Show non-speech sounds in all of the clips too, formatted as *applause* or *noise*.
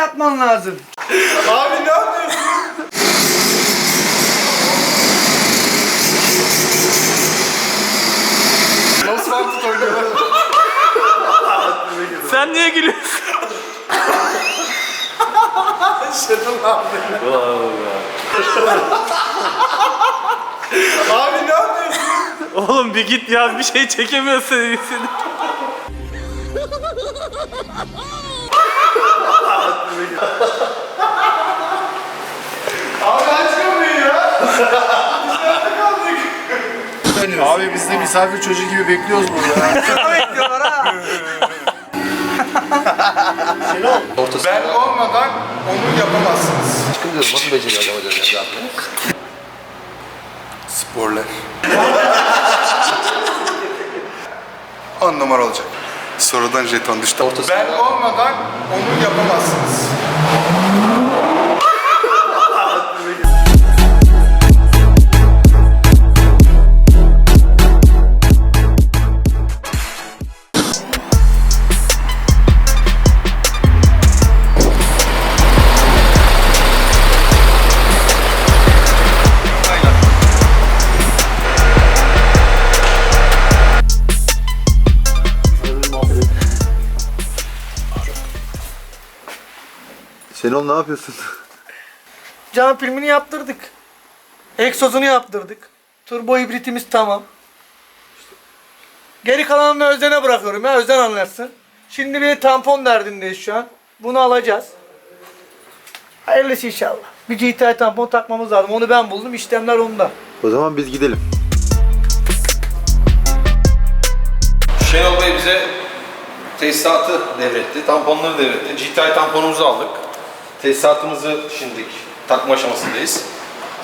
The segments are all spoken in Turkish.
yapman lazım. Abi ne yapıyorsun? Most Wanted oynuyorlar. Sen niye gülüyorsun? Şenol abi. abi ne yapıyorsun? Oğlum bir git ya bir şey çekemiyorsun Abi biz de misafir çocuğu gibi bekliyoruz burada. Sana *laughs* bekliyorlar ha. ben olmadan onu yapamazsınız. Aşkım diyorum nasıl beceriyor diyorum ya. Sporlar. On numara olacak. Sonradan jeton düştü. Ortası- Ben olmadan onu yapamazsınız. Şenol ne yapıyorsun? *laughs* Cam filmini yaptırdık. Egzozunu yaptırdık. Turbo hibritimiz tamam. Geri kalanını Özden'e bırakıyorum ya Özden anlarsın. Şimdi bir tampon derdindeyiz şu an. Bunu alacağız. Hayırlısı inşallah. Bir GTI tampon takmamız lazım. Onu ben buldum. İşlemler onda. O zaman biz gidelim. Şenol Bey bize tesisatı devretti, tamponları devretti. GTI tamponumuzu aldık. Tesisatımızı şimdilik takma aşamasındayız.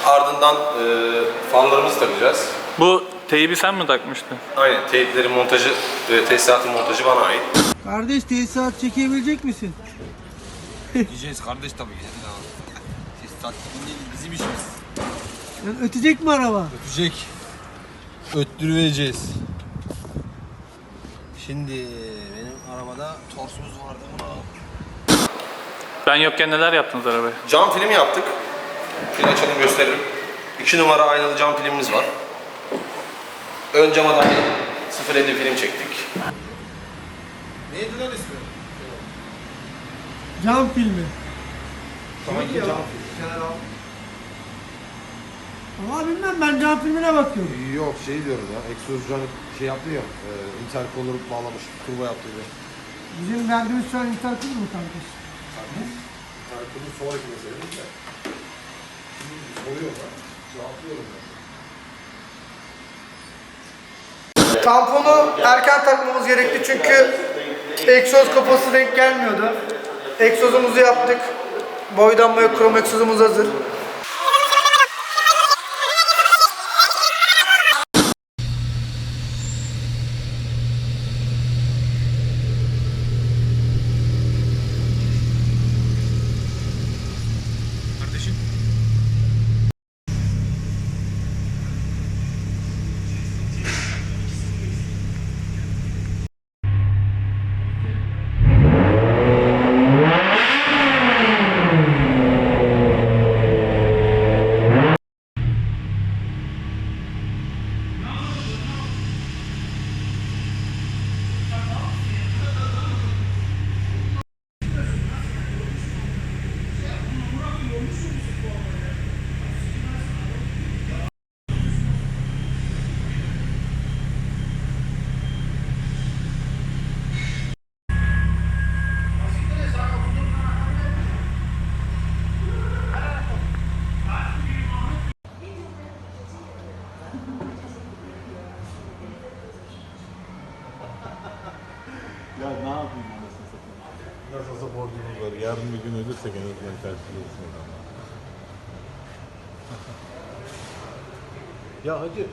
Ardından e, fanlarımızı takacağız. Bu teybi sen mi takmıştın? Aynen teyplerin montajı ve tesisatın montajı bana ait. Kardeş tesisat çekebilecek misin? Yiyeceğiz kardeş tabii taktiğin değil bizim işimiz. ötecek mi araba? Ötecek. Öttüreceğiz. Şimdi benim arabada torsumuz vardı bunu. Ben yokken neler yaptınız arabaya? Cam filmi yaptık. Fil açalım gösteririm. 2 numara aynalı cam filmimiz var. Ön cama da 0.50 film çektik. Neydi lan ismi? Cam filmi. Ama bilmem ben cam filmine bakıyorum. Yok şey diyorum ya. Egzozcan şey yaptı ya. E, intercooler bağlamış. Turbo yaptı ya. Bizim verdiğimiz şu an interkul mu kardeş? Intercooler sonraki meselemiz de. Şimdi soruyorlar. Cevaplıyorum ben. Tamponu erken takmamız gerekti çünkü egzoz kafası denk gelmiyordu. Egzozumuzu yaptık. Boydan boya krom egzozumuz hazır. Nasıl olsa borcumuz var. Yarın bir gün ölürsek en azından karşılıyorsun ama. ya hacı.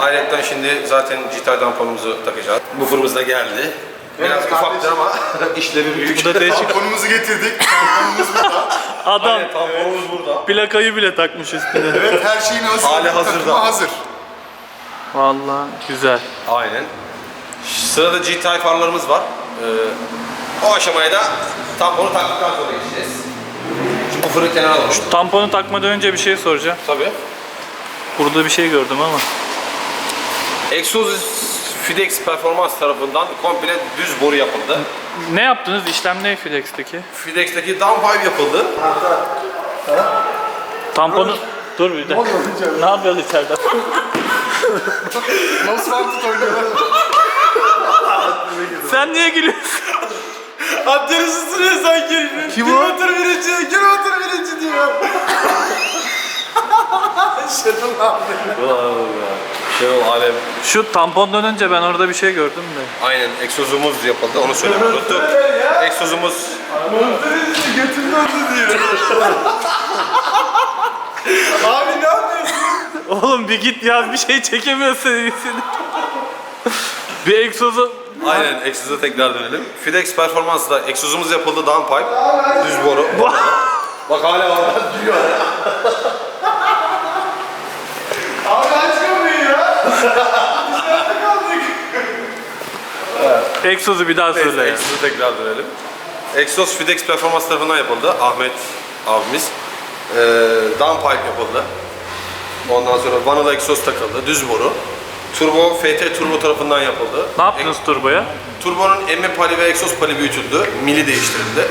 Ayrıca şimdi zaten dijital tamponumuzu takacağız. Bu fırımız da geldi. Biraz ufaktır ama *laughs* işlevi büyük. Bu da değişik. *laughs* Tamponumuzu getirdik. Tamponumuz burada. Adam Aynen, tamponumuz burada. plakayı bile takmış üstüne. Evet her şeyin hazır. Hali hazırda. hazır. Vallahi güzel. Aynen. Sırada GTI farlarımız var. Ee, o aşamaya da tamponu taktıktan sonra geçeceğiz. Şimdi bu fırın kenara alalım. Tamponu takmadan önce bir şey soracağım. Tabii. Burada bir şey gördüm ama. Exodus Fidex Performans tarafından komple düz boru yapıldı. Ne yaptınız? İşlem ne Flex'teki? Fidex'teki downpipe yapıldı. Tamponu... Dur bir dakika. Ne yapıyorsun içeride? *laughs* Nasıl Wanted oynuyorlar? *laughs* Sen niye gülüyorsun? Abdeniz ısırıyor sanki. Kim o? otur birinci, kim otur birinci diyor. *laughs* Şenol abi. Şenol Alem. Şu tampondan önce ben orada bir şey gördüm de. Aynen egzozumuz yapıldı. Onu söylemeyi unuttuk. Egzozumuz Götümde oldu diyor. abi ne yapıyorsun? Oğlum bir git ya bir şey çekemiyorsun iyisini. bir egzozu... Aynen egzoza tekrar dönelim. Fidex Performans'da egzozumuz yapıldı downpipe. Düz boru. Bak hala var. Duyuyor. Abi aç Egzozu bir daha Neyse söyle egzoza tekrar dönelim. Exos Fidex Performans tarafından yapıldı. Ahmet abimiz. Ee, downpipe yapıldı. Ondan sonra vanilla egzoz takıldı. Düz boru. Turbo FT Turbo tarafından yapıldı. Ne yaptınız turboya? Turbonun emme pali ve egzoz pali büyütüldü. Mili değiştirildi.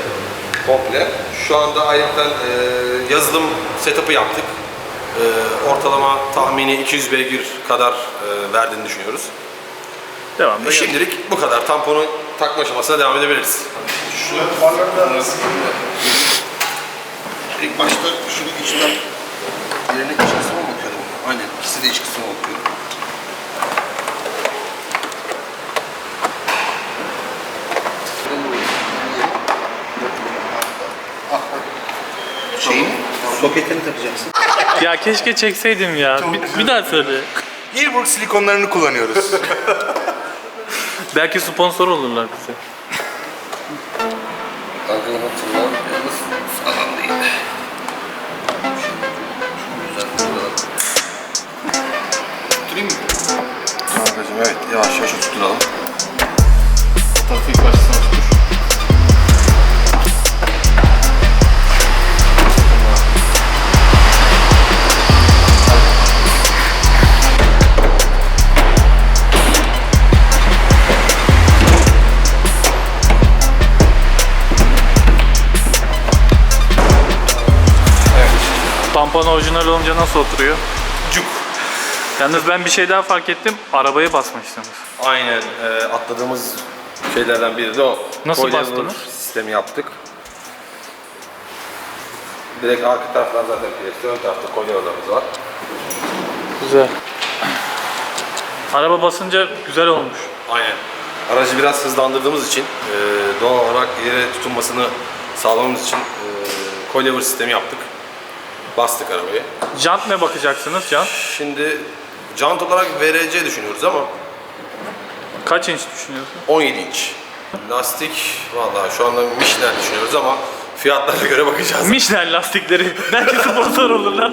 Komple. Şu anda ayrıca e, yazılım setup'ı yaptık. E, ortalama tahmini 200 beygir kadar verdiğini düşünüyoruz. Devam E, şimdilik bu kadar. Tamponu takma aşamasına devam edebiliriz. İlk başta şunu içten yerine iç kısmına mı bakıyordum? Aynen ikisi de iç kısmına bakıyor. Şeyin soketini takacaksın. Ya keşke çekseydim ya. Bir, bir daha söyle. Hilburg silikonlarını kullanıyoruz. *laughs* Belki sponsor olurlar bize. Kanka hatırla. Yalnız sağlam değil. Tutturayım mı? Kankacığım evet yavaş yavaş tutturalım. Tarafı ilk Tampon orijinal olunca nasıl oturuyor? Cuk. Yalnız ben bir şey daha fark ettim. Arabaya basmışsınız. Aynen e, atladığımız şeylerden biri de o. Nasıl bastınız? sistemi yaptık. Direkt arka taraflar zaten piyesti, ön tarafta kolyelerimiz var. Güzel. Araba basınca güzel olmuş. Aynen. Aracı biraz hızlandırdığımız için e, doğal olarak yere tutunmasını sağlamamız için e, coilover sistemi yaptık. Bastık arabayı. Jant ne bakacaksınız jant? Şimdi jant olarak VRC düşünüyoruz ama Kaç inç düşünüyorsun? 17 inç. Lastik vallahi şu anda Michelin düşünüyoruz ama fiyatlara göre bakacağız. Michelin lastikleri. *laughs* Belki sponsor olurlar. *laughs*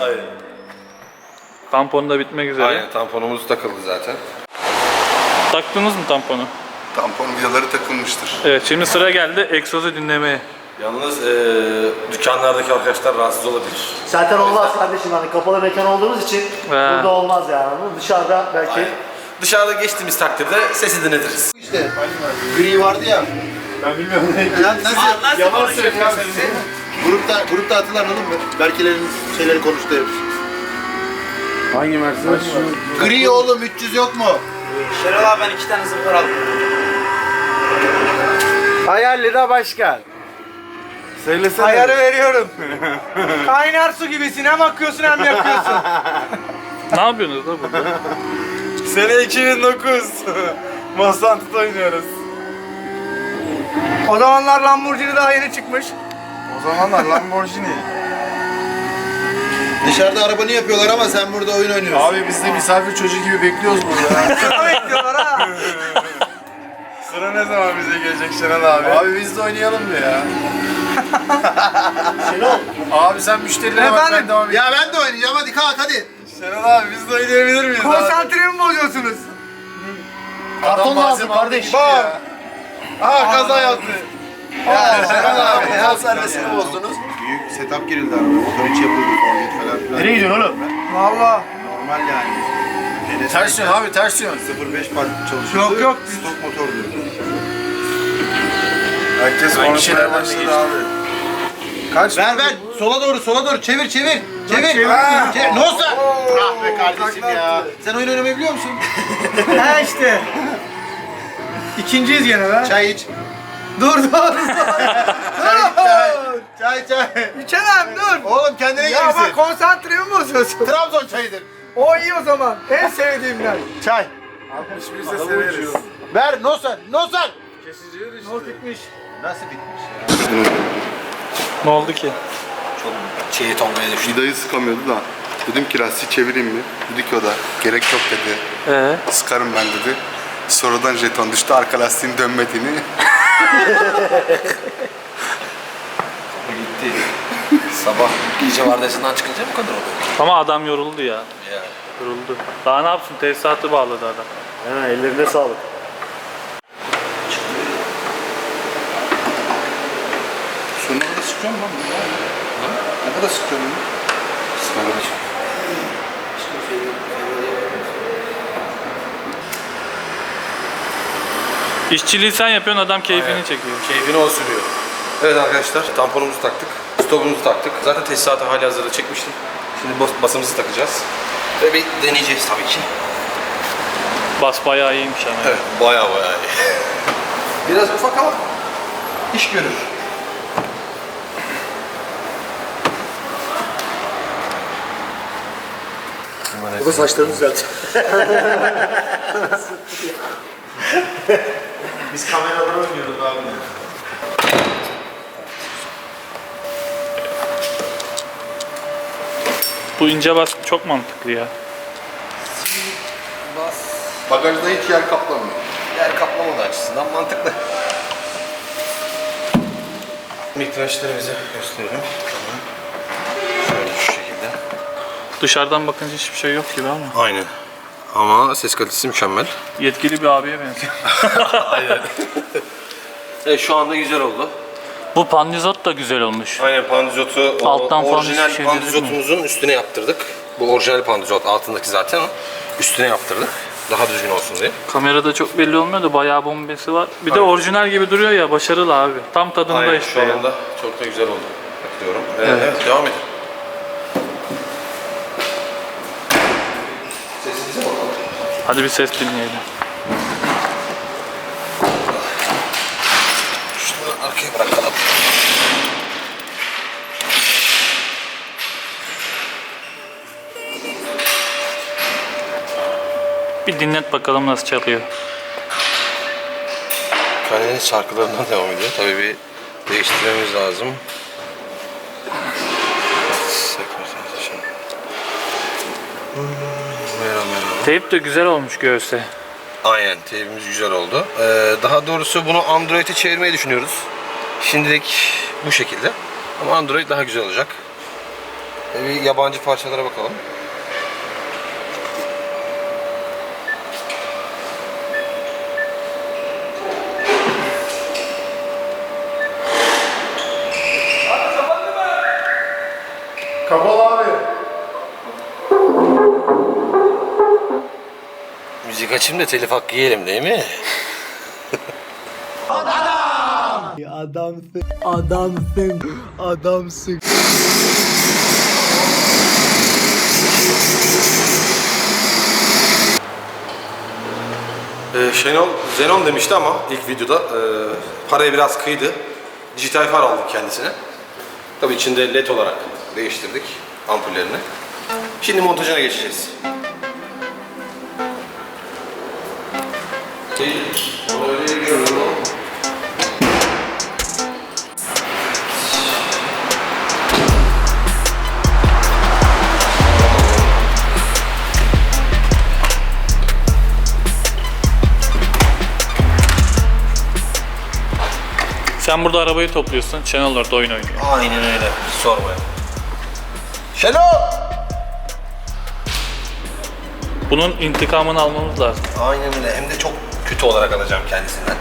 Aynen. Tamponu da bitmek üzere. Aynen tamponumuz takıldı zaten. Taktınız mı tamponu? Tampon vidaları takılmıştır. Evet şimdi sıra geldi egzozu dinlemeye. Yalnız eee dükkanlardaki arkadaşlar rahatsız olabilir. Zaten olmaz kardeşim hani kapalı mekan olduğumuz için burada olmaz yani. anladın mı? Dışarıda belki Aynen. Dışarıda geçtiğimiz takdirde sesi dinletiriz. İşte gri vardı ya. Ben bilmiyorum ne. nasıl? Yalan söylüyorsun. Grupta, grupta hatırlar oğlum? Berkeler'in şeyleri konuştu hep. Hangi Mercedes? Gri oğlum 300 yok mu? Şenol abi ben iki tane zımpara aldım. Hayalli de başkan. Söylesene. Ayarı veriyorum. *laughs* Kaynar su gibisin hem akıyorsun hem yakıyorsun. Ne yapıyorsunuz da burada? Sene 2009. *laughs* Masantı'da oynuyoruz. O zamanlar Lamborghini daha yeni çıkmış. O zamanlar Lamborghini. Dışarıda arabanı yapıyorlar ama sen burada oyun oynuyorsun. Abi biz de misafir çocuğu gibi bekliyoruz burada. *laughs* Sıra bekliyorlar ha. Sıra ne zaman bize gelecek Şenol abi? Abi biz de oynayalım mı ya? *laughs* Şenol. Abi sen müşterilere bak ben Efendim? devam edeyim. Ya ben de oynayacağım hadi kalk hadi. Şenol abi biz de oynayabilir miyiz abi? Konsantremi bozuyorsunuz. Karton lazım kardeş. ya. Aha kaza yaptı. Ya Şenol abi ne servisini bozdunuz? Büyük setup girildi araba. Motor içi yapıldı. Forvet falan filan. Nereye gidiyorsun oğlum? Valla. Normal yani. Ters yön abi ters yön. 05 park çalışıyordu. Yok, yok. Stok motordu. Herkes konuşmaya başladı abi. Kaç Ver ver. Sola doğru sola doğru. Çevir çevir. Çevir. Çevir. Ne olsa? Ah be kardeşim ya. Sen oyun oynamayı biliyor musun? *laughs* Ha işte. İkinciyiz gene be. Çay iç. Dur dur. Çay çay. Çay. İçemem dur. Oğlum kendine Ya bak gelirsin. konsantremi bozuyorsun. Trabzon çayıdır. O iyi o zaman. En sevdiğimden. Çay. 61 ise severiz. Ver Nosan. Nosan. Kesiciye düştü. Not bitmiş. Nasıl bitmiş ya? Ne oldu ki? Çiğ tongaya düştü. Vidayı sıkamıyordu da. Dedim ki lastiği çevireyim mi? Dedi ki o da gerek yok dedi. Ee? Sıkarım ben dedi. Sonradan jeton düştü arka lastiğin dönmediğini. *laughs* Gitti. Sabah gece vardiyasından çıkınca bu kadar oluyor. Ama adam yoruldu ya. Yoruldu. Daha ne yapsın? Tesisatı bağladı adam. Ha, ellerine sağlık. Sonra da sıkıyorum lan. bunu. Ne kadar sıkıyorum bunu? İşçiliği sen yapıyorsun adam keyfini çekiyor. Keyfini o sürüyor. Evet arkadaşlar tamponumuzu taktık. Stopumuzu taktık. Zaten tesisatı hali hazırda çekmiştim. Şimdi bas- basımızı takacağız. Ve bir deneyeceğiz tabii ki. Bas bayağı iyiymiş ama. Evet baya baya iyi. *laughs* Biraz ufak ama iş görür. Bu saçlarını düzelt. Biz kameralara oynuyorduk abi. Bu ince bas çok mantıklı ya. Bagajda hiç yer kaplamıyor. Yer kaplamadı açısından mantıklı. Miktarlarımızı gösteriyorum. Şöyle şu şekilde. Dışarıdan bakınca hiçbir şey yok gibi ama. Aynen. Ama ses kalitesi mükemmel. Yetkili bir abiye benziyor. *laughs* Evet şu anda güzel oldu. Bu pandizot da güzel olmuş. Aynen pandizotu o Alttan falan orijinal hiçbir şey pandizotumuzun üstüne yaptırdık. Bu orijinal pandizot altındaki zaten o. Üstüne yaptırdık. Daha düzgün olsun diye. Kamerada çok belli olmuyor da bayağı bombesi var. Bir de orijinal gibi duruyor ya başarılı abi. Tam tadında Aynen işte şu ya. anda çok da güzel oldu. Bakıyorum. Evet, evet. devam edin. Sesinize bakalım. Hadi bir ses dinleyelim. Bir dinlet bakalım nasıl çalıyor. Kane'nin şarkılarından devam ediyor. Tabii bir değiştirmemiz lazım. Merhaba merhaba. Teyp de güzel olmuş göğse. Aynen teybimiz güzel oldu. Ee, daha doğrusu bunu Android'e çevirmeyi düşünüyoruz. Şimdilik bu şekilde. Ama Android daha güzel olacak. Ee, bir yabancı parçalara bakalım. Da telif hakkı yiyelim değil mi? *laughs* Adamsın. Adamsın. Adamsın. Ee, Şenol Zenon demişti ama ilk videoda e, paraya biraz kıydı. Dijital far aldık kendisine. Tabii içinde led olarak değiştirdik ampullerini. Şimdi montajına geçeceğiz. Sen burada arabayı topluyorsun, Channel'larda oyun oynuyor. Aynen öyle, sorma. Şenol! Bunun intikamını almamız lazım. Aynen öyle, hem de çok kötü olarak alacağım kendisinden.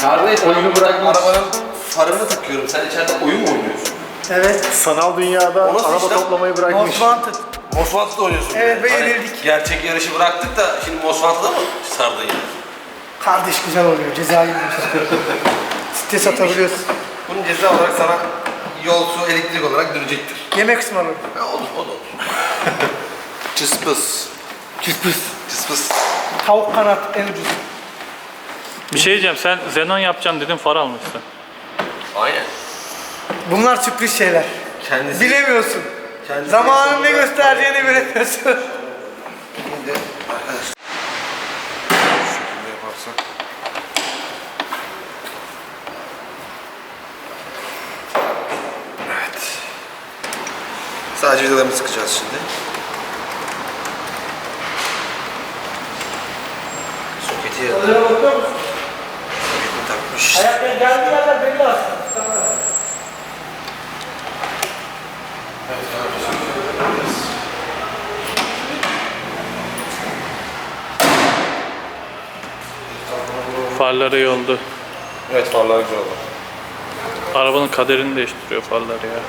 Kardeş oyunu bırakma. Arabanın farını takıyorum. Sen içeride oyun mu oynuyorsun? Evet. Sanal dünyada O nasıl araba işlem? toplamayı bırakmış. Most Wanted. Most Wanted'da oynuyorsun. Evet, de. ve Hani yenildik. Gerçek yarışı bıraktık da şimdi Most Wanted'a mı sardın ya? Kardeş güzel oluyor. Cezayı yiyorsun. Stres atabiliyorsun. Bunun ceza olarak sana yol, su, elektrik olarak dönecektir. Yemek ısmarladım. Ya olur, o da olur. Çıspıs. Cıspıs. Çıspıs. Tavuk kanat en ucuz. Bir şey diyeceğim. Sen Zenon yapacağım dedin far almışsın. Aynen. Bunlar sürpriz şeyler. Kendisi... Bilemiyorsun. kendisi Zamanın ne göstereceğini bilemiyorsun. Şimdi arkadaşlar şu şekilde yaparsak Evet Sadece vidalarını sıkacağız şimdi Yerine Oraya bakıyor musun? soketini takmış Ayakta geldiği yerler belli aslında. Farları yoldu. Evet farlar güzel oldu Arabanın kaderini değiştiriyor farları ya.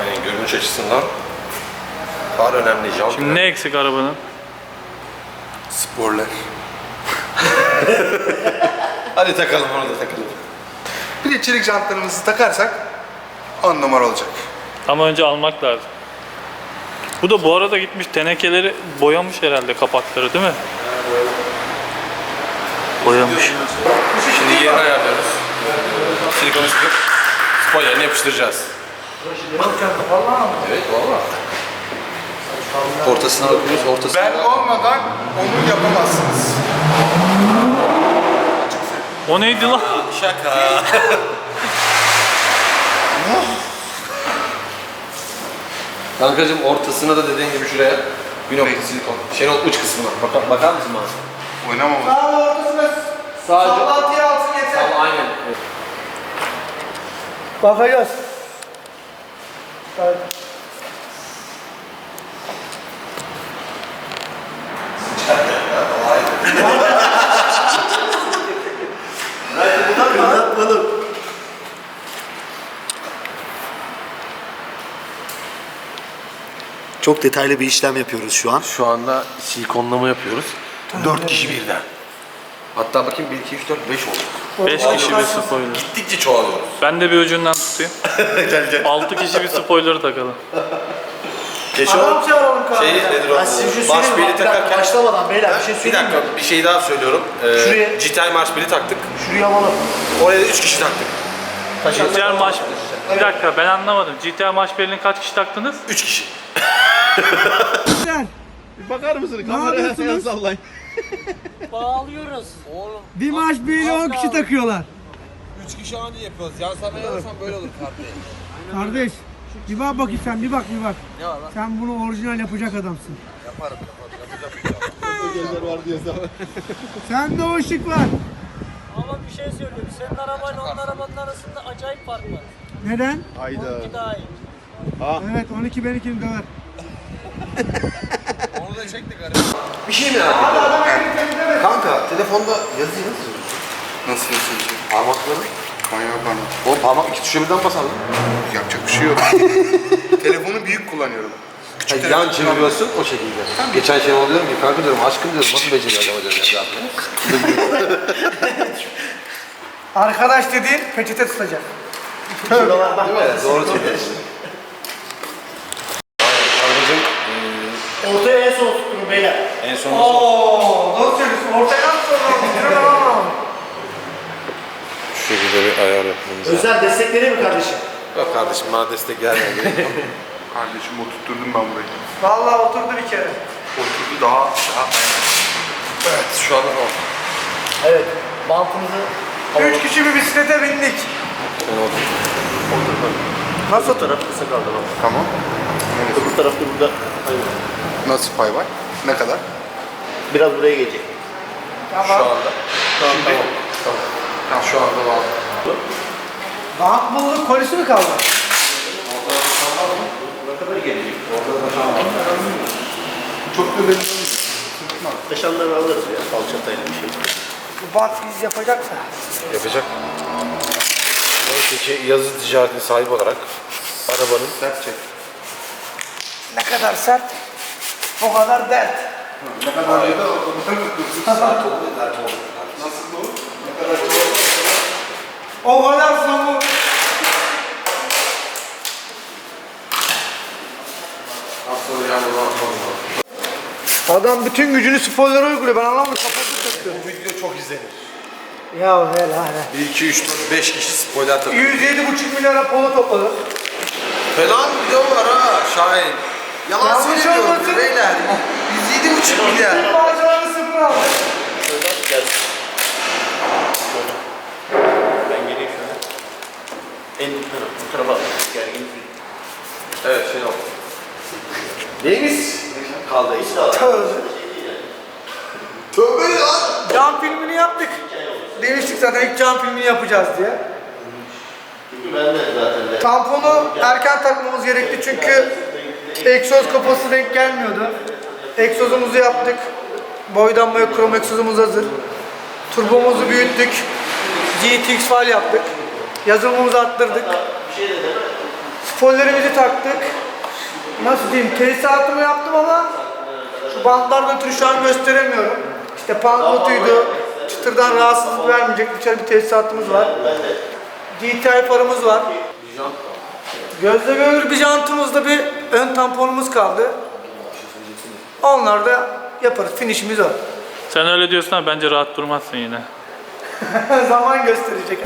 Aynen görünüş açısından Far önemli, jant Şimdi ne eksik arabanın? Sporlar. *laughs* Hadi takalım onu da takalım Bir de çelik jantlarımızı takarsak 10 numara olacak. Ama önce almak lazım. Bu da bu arada gitmiş tenekeleri boyamış herhalde kapakları değil mi? Boyamış. Şimdi yerini ayarlıyoruz. Silikonu sıkıp spoilerini yapıştıracağız. Evet valla. Ortasına bakıyoruz. Ortasına Ben olmadan onu yapamazsınız. O neydi lan? Şaka. *laughs* Kankacım ortasına da dediğin gibi şuraya bir nokta silikon. Şenol uç kısmına. Bakar, bakar mısın bana? Oynamamız. Sağ ortasına Sadece... sallantıya alsın yeter. Tamam aynen. Bakacağız. *laughs* Çok detaylı bir işlem yapıyoruz şu an. Şu anda silikonlama yapıyoruz. 4 kişi birden. Hatta bakayım 1, 2, 3, 4, 5 oldu. 5 kişi bir spoiler. Gittikçe çoğalıyoruz. Ben de bir ucundan tutayım. *laughs* gel gel. 6 kişi bir spoiler takalım. *laughs* Geçen Adam çağıralım şey kahveye. nedir o? Ben size şey Marş söyleyeyim mi? beli Bir dakika, takarken... Başlamadan beyler bir şey Bir söyleyeyim mi? dakika bir şey daha söylüyorum. Ee, Şuraya- GTI marş beli taktık. Şuraya alalım. Oraya da 3 kişi taktık. GTR maç... Bir dakika ben anlamadım. GTR maç belirlini kaç kişi taktınız? 3 kişi. Bir maç böyle 10 kişi takıyorlar. 3 kişi aynı yapıyoruz. Yan sana yanarsan böyle olur kardeş. Kardeş bir bak bakayım sen bir bak bir bak. Sen bunu orijinal yapacak adamsın. Yaparım yaparım. Yapacak *laughs* Sende o ışık var. Ama bir şey söyleyeyim. Senin arabayla onun arabanın arasında acayip fark var. Neden? Onunki daha iyi. Evet 12 benimkini döver. Onu da çektik araya. Bir şey merak ediyorum. Kanka telefonda yazıyı nasıl yazıyorsun? Nasıl nasıl? Parmakları. Manyak parmak. O parmak iki tuşa birden basalım. Yapacak bir şey yok. *laughs* Telefonu büyük kullanıyorum. Yani yan çeviriyorsun o şekilde. Geçen şey oluyorum ki kanka diyorum aşkım diyorum nasıl beceriyor acaba diyorum ya. *laughs* Arkadaş dediğin peçete tutacak. Değil mi? Doğru söylüyorsun. Arabacım Ortaya en son tutturun beyler. en son Oo, doğru söylüyorsun. Ortaya nasıl sorun? Bir ayar yapmamız lazım. Özel destekleri mi kardeşim? Yok kardeşim bana destek gelmedi. *laughs* Kardeşim oturtturdum ben burayı. Vallahi oturdu bir kere. Oturdu daha daha evet şu anda o. Evet. Bantımızı Üç kişi bir bisiklete bindik. Nasıl taraf kısa kaldı bak. Tamam. Öbür tarafta burada. Nasıl pay var? Ne kadar? Biraz buraya gelecek. Tamam. Şu anda. Şimdi, tamam. Ha, şu anda var. Bant bulduk, kolisi mi kaldı? Taşanları alırız ya falçatayla bir şey. Bu bant biz yapacaksa. Yapacak. Neyse ki yazı ticaretin sahibi olarak arabanın sert çek. Ne kadar sert, o kadar dert. Ne kadar ya da O kadar soğuk. Aslında yani Adam bütün gücünü spoiler'a uyguluyor. Ben anlamadım. Kafası takıyor. bu video çok izlenir. Ya helal. 1, 2, 3, 4, 5 kişi spoiler takıyor. 107,5 milyara polo topladı. Falan video var ha Şahin. Yalan Yanlış söylemiyorum olmasın. beyler. 107,5 milyar. Bütün bağcılarını sıfır aldı. Ben geleyim şöyle. En. Bu tarafa. Gerginlik bir. Evet şey oldu. Neyiniz? Kaldı. Al. Tövbe. Tövbe lan. Cam filmini yaptık. Demiştik zaten ilk cam filmini yapacağız diye. Çünkü ben de zaten de. Tamponu erken takmamız gerekti çünkü egzoz kafası denk gelmiyordu. Egzozumuzu yaptık. Boydan boya krom egzozumuz hazır. Turbomuzu büyüttük. GTX fal yaptık. Yazılımımızı arttırdık. Spoilerimizi taktık. Nasıl diyeyim? Tesisatımı yaptım ama şu bantlardan ötürü şu an gösteremiyorum. İşte pankotuydu. Çıtırdan rahatsızlık vermeyecek içeri bir tesisatımız var. GTI farımız var. Gözle görülür bir jantımızda bir ön tamponumuz kaldı. Onlar da yaparız. Finishimiz o. Sen öyle diyorsun ama bence rahat durmazsın yine. *laughs* Zaman gösterecek.